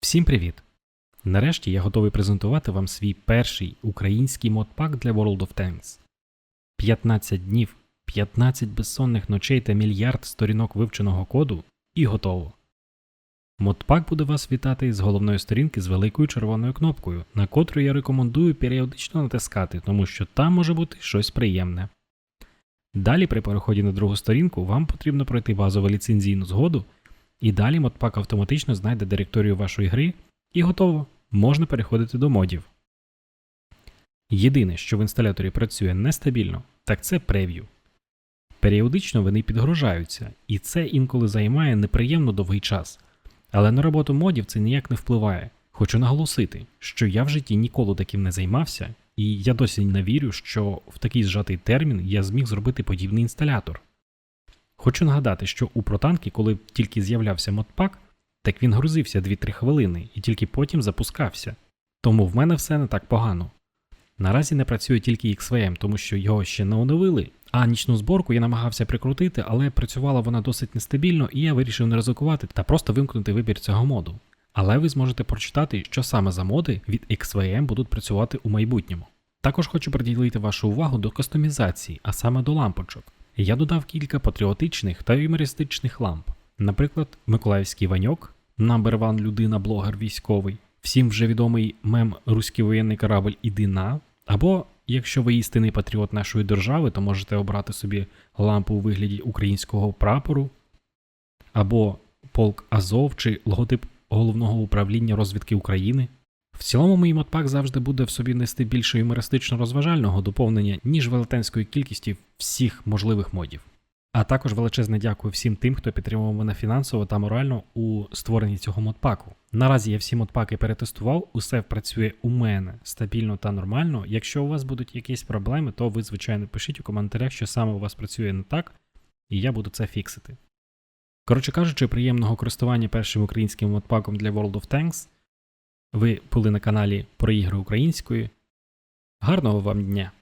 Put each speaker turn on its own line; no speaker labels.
Всім привіт! Нарешті я готовий презентувати вам свій перший український модпак для World of Tanks. 15 днів, 15 безсонних ночей та мільярд сторінок вивченого коду і готово. Модпак буде вас вітати з головної сторінки з великою червоною кнопкою, на котру я рекомендую періодично натискати, тому що там може бути щось приємне. Далі при переході на другу сторінку вам потрібно пройти базову ліцензійну згоду, і далі модпак автоматично знайде директорію вашої гри і готово, можна переходити до модів. Єдине, що в інсталяторі працює нестабільно, так це прев'ю. Періодично вони підгружаються, і це інколи займає неприємно довгий час. Але на роботу модів це ніяк не впливає. Хочу наголосити, що я в житті ніколи таким не займався, і я досі не вірю, що в такий зжатий термін я зміг зробити подібний інсталятор. Хочу нагадати, що у протанки, коли тільки з'являвся модпак, так він грузився 2-3 хвилини і тільки потім запускався. Тому в мене все не так погано. Наразі не працює тільки XVM, тому що його ще не оновили, а нічну зборку я намагався прикрутити, але працювала вона досить нестабільно, і я вирішив не ризикувати та просто вимкнути вибір цього моду. Але ви зможете прочитати, що саме за моди від XVM будуть працювати у майбутньому. Також хочу приділити вашу увагу до кастомізації, а саме до лампочок. Я додав кілька патріотичних та юмористичних ламп. Наприклад, Миколаївський Ваньок, number one людина, блогер військовий, всім вже відомий мем Руський воєнний корабль Іди на. Або, якщо ви істинний патріот нашої держави, то можете обрати собі лампу у вигляді українського прапору, або полк Азов чи логотип головного управління розвідки України. В цілому мій модпак завжди буде в собі нести більше юмористично-розважального доповнення, ніж велетенської кількості всіх можливих модів. А також величезне дякую всім тим, хто підтримував мене фінансово та морально у створенні цього модпаку. Наразі я всі модпаки перетестував, усе працює у мене стабільно та нормально. Якщо у вас будуть якісь проблеми, то ви, звичайно, пишіть у коментарях, що саме у вас працює не так, і я буду це фіксити. Коротше кажучи, приємного користування першим українським модпаком для World of Tanks. Ви були на каналі про ігри української. Гарного вам дня!